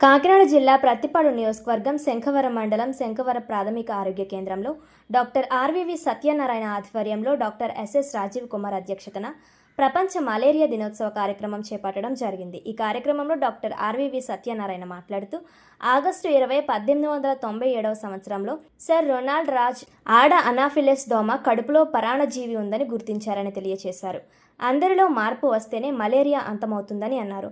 కాకినాడ జిల్లా ప్రత్తిపాడు నియోజకవర్గం శంఖవరం మండలం శంఖవరం ప్రాథమిక ఆరోగ్య కేంద్రంలో డాక్టర్ ఆర్వివి సత్యనారాయణ ఆధ్వర్యంలో డాక్టర్ ఎస్ఎస్ రాజీవ్ కుమార్ అధ్యక్షతన ప్రపంచ మలేరియా దినోత్సవ కార్యక్రమం చేపట్టడం జరిగింది. ఈ కార్యక్రమంలో డాక్టర్ ఆర్వివి సత్యనారాయణ మాట్లాడుతూ ఆగస్టు ఇరవై పద్దెనిమిది వందల తొంభై ఏడవ సంవత్సరంలో సర్ రొనాల్డ్ రాజ్ ఆడ అనాఫిలెస్ దోమ కడుపులో పరాణజీవి ఉందని గుర్తించారని తెలియజేశారు అందరిలో మార్పు వస్తేనే మలేరియా అంతమవుతుందని అన్నారు.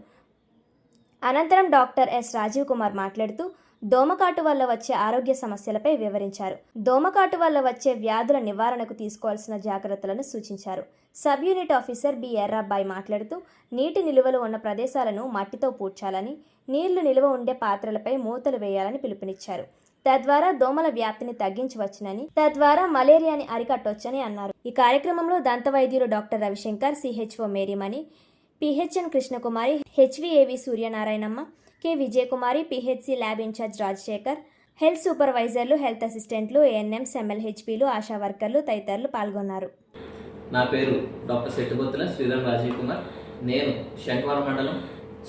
అనంతరం డాక్టర్ ఎస్ రాజీవ్ కుమార్ మాట్లాడుతూ దోమకాటు వల్ల వచ్చే ఆరోగ్య సమస్యలపై వివరించారు. దోమకాటు వల్ల వచ్చే వ్యాధుల నివారణకు తీసుకోవాల్సిన జాగ్రత్తలను సూచించారు. Sub unit officer B Errabai మాట్లాడుతూ నీటి నిలువలు ఉన్న ప్రదేశాలను మట్టితో పూడ్చాలని నీళ్ళు నిలువ ఉండే పాత్రలపై మూతలు వేయాలని పిలుపునిచ్చారు. తద్వారా దోమల వ్యాప్తిని తగ్గించవచ్చునని తద్వారా మలేరియాని అరికట్టొచ్చని అన్నారు. ఈ కార్యక్రమంలో దంత వైద్యులు doctor Ravishankar CHO Marymani PHN Krishnakumari హెచ్విఏవి Suryanarayanamma K Vijayakumari PHC lab incharge Rajasekhar health సూపర్వైజర్లు health అసిస్టెంట్లు ఏఎన్ఎంస్ ఎంఎల్హెచ్పీలు ఆశా వర్కర్లు తదితరులు పాల్గొన్నారు. నా పేరు డాక్టర్ శెట్టుబొత్తుల శ్రీరామ్ రాజీవ్ కుమార్. నేను శంకవరం మండలం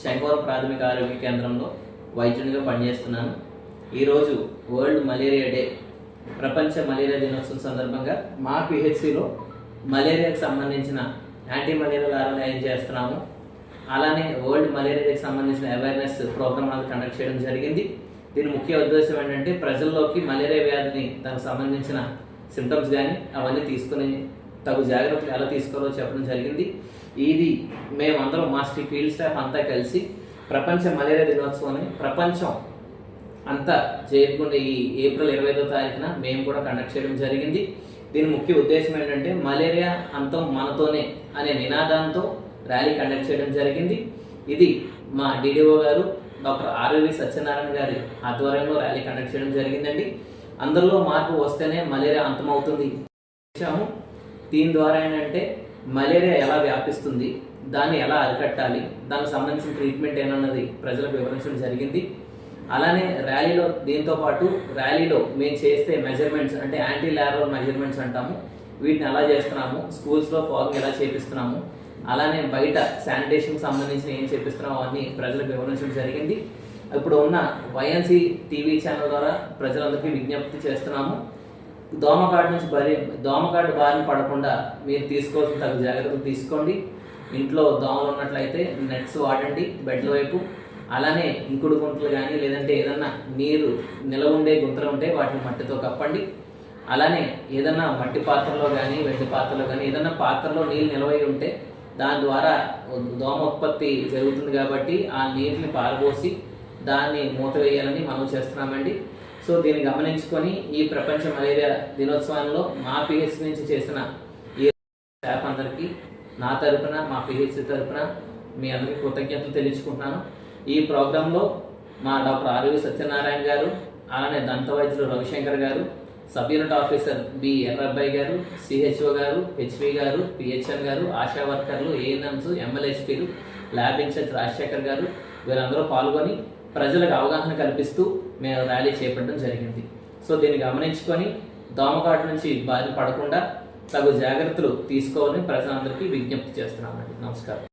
శంకవరం ప్రాథమిక ఆరోగ్య కేంద్రంలో వైద్యునిగా పనిచేస్తున్నాను. ఈరోజు వరల్డ్ మలేరియా డే ప్రపంచ మలేరియా దినోత్సవం సందర్భంగా మా పిహెచ్సిలో మలేరియాకు సంబంధించిన యాంటీ మలేరియా లారాలు ఏం చేస్తున్నాము? అలానే వరల్డ్ మలేరియాకి సంబంధించిన అవేర్నెస్ ప్రోగ్రామ్ అనేది కండక్ట్ చేయడం జరిగింది. దీని ముఖ్య ఉద్దేశం ఏంటంటే ప్రజల్లోకి మలేరియా వ్యాధిని దానికి సంబంధించిన సిమ్టమ్స్ కానీ అవన్నీ తీసుకుని తగు జాగ్రత్తలు ఎలా తీసుకోవాలో చెప్పడం జరిగింది. ఇది మేమందరం మా ఫీల్డ్ స్టాఫ్ అంతా కలిసి ప్రపంచ మలేరియా దినోత్సవాన్ని ప్రపంచం అంతా జరుపుకునే ఈ ఏప్రిల్ ఇరవై ఐదో తారీఖున మేము కూడా కండక్ట్ చేయడం జరిగింది. దీని ముఖ్య ఉద్దేశం ఏంటంటే మలేరియా అంతం మనతోనే అనే నినాదంతో ర్యాలీ కండక్ట్ చేయడం జరిగింది. ఇది మా డిడిఓ గారు డాక్టర్ ఆర్వి సత్యనారాయణ గారి ఆధ్వర్యంలో ర్యాలీ కండక్ట్ చేయడం జరిగిందండి. అందరిలో మార్పు వస్తేనే మలేరియా అంతమవుతుంది. చేశాము. దీని ద్వారా ఏంటంటే మలేరియా ఎలా వ్యాపిస్తుంది దాన్ని ఎలా అరికట్టాలి దానికి సంబంధించిన ట్రీట్మెంట్ ఏమన్నది ప్రజలకు వివరించడం జరిగింది. అలానే ర్యాలీలో దీంతో పాటు ర్యాలీలో మేము చేస్తే మెజర్మెంట్స్ అంటే యాంటీ లారల్ మెజర్మెంట్స్ అంటాము. వీటిని ఎలా చేస్తున్నాము. స్కూల్స్లో ఫాగింగ్ ఎలా చేపిస్తున్నాము. అలానే బయట శానిటేషన్కి సంబంధించిన ఏం చేపిస్తున్నాము అవన్నీ ప్రజలకు వివరించడం జరిగింది. ఇప్పుడు ఉన్న వైఎన్సీ టీవీ ఛానల్ ద్వారా ప్రజలందరికీ విజ్ఞప్తి చేస్తున్నాము. దోమకాడు నుంచి బరి దోమకాడు బారిన పడకుండా మీరు తీసుకోవాల్సిన తగు జాగ్రత్తలు తీసుకోండి. ఇంట్లో దోమలు ఉన్నట్లయితే నెట్స్ వాడండి బెడ్ల వైపు. అలానే ఇంకుడు గుంటలు కానీ లేదంటే ఏదన్నా నీరు నిలవ ఉండే గుంతలు ఉంటే వాటిని మట్టితో కప్పండి. అలానే ఏదన్నా మట్టి పాత్రలో కానీ వెట్టి పాత్రలో కానీ ఏదన్నా పాత్రలో నీళ్ళు నిలవై ఉంటే దాని ద్వారా దోమ ఉత్పత్తి జరుగుతుంది కాబట్టి ఆ నీటిని పారబోసి దాన్ని మూత వేయాలని మనం చేస్తున్నామండి. సో దీన్ని గమనించుకొని ఈ ప్రపంచ మలేరియా దినోత్సవంలో మా పిహెచ్ నుంచి చేసిన ఈ స్టాఫ్ అందరికీ నా తరపున మా పిహెచ్ తరపున మీ అందరికీ కృతజ్ఞతలు తెలియజుకుంటున్నాను ఈ ప్రోగ్రాంలో మా డాక్టర్ ఆర్వి సత్యనారాయణ గారు అలానే దంత వైద్యులు రవిశంకర్ గారు sub unit officer B Errabbayi గారు సిహెచ్ఓ గారు హెచ్వి గారు పిహెచ్ఎం గారు ఆశా వర్కర్లు ఏఎన్ఎంస్ ఎమ్మెల్యేస్పీలు ల్యాబ్ ఇన్ఛార్జ్ రాజశేఖర్ గారు వీరందరూ పాల్గొని ప్రజలకు అవగాహన కల్పిస్తూ మేము ర్యాలీ చేపట్టడం జరిగింది. సో దీన్ని గమనించుకొని దోమకాటు నుంచి బారి పడకుండా తగు జాగ్రత్తలు తీసుకోవాలని ప్రజలందరికీ విజ్ఞప్తి చేస్తున్నామండి. నమస్కారం.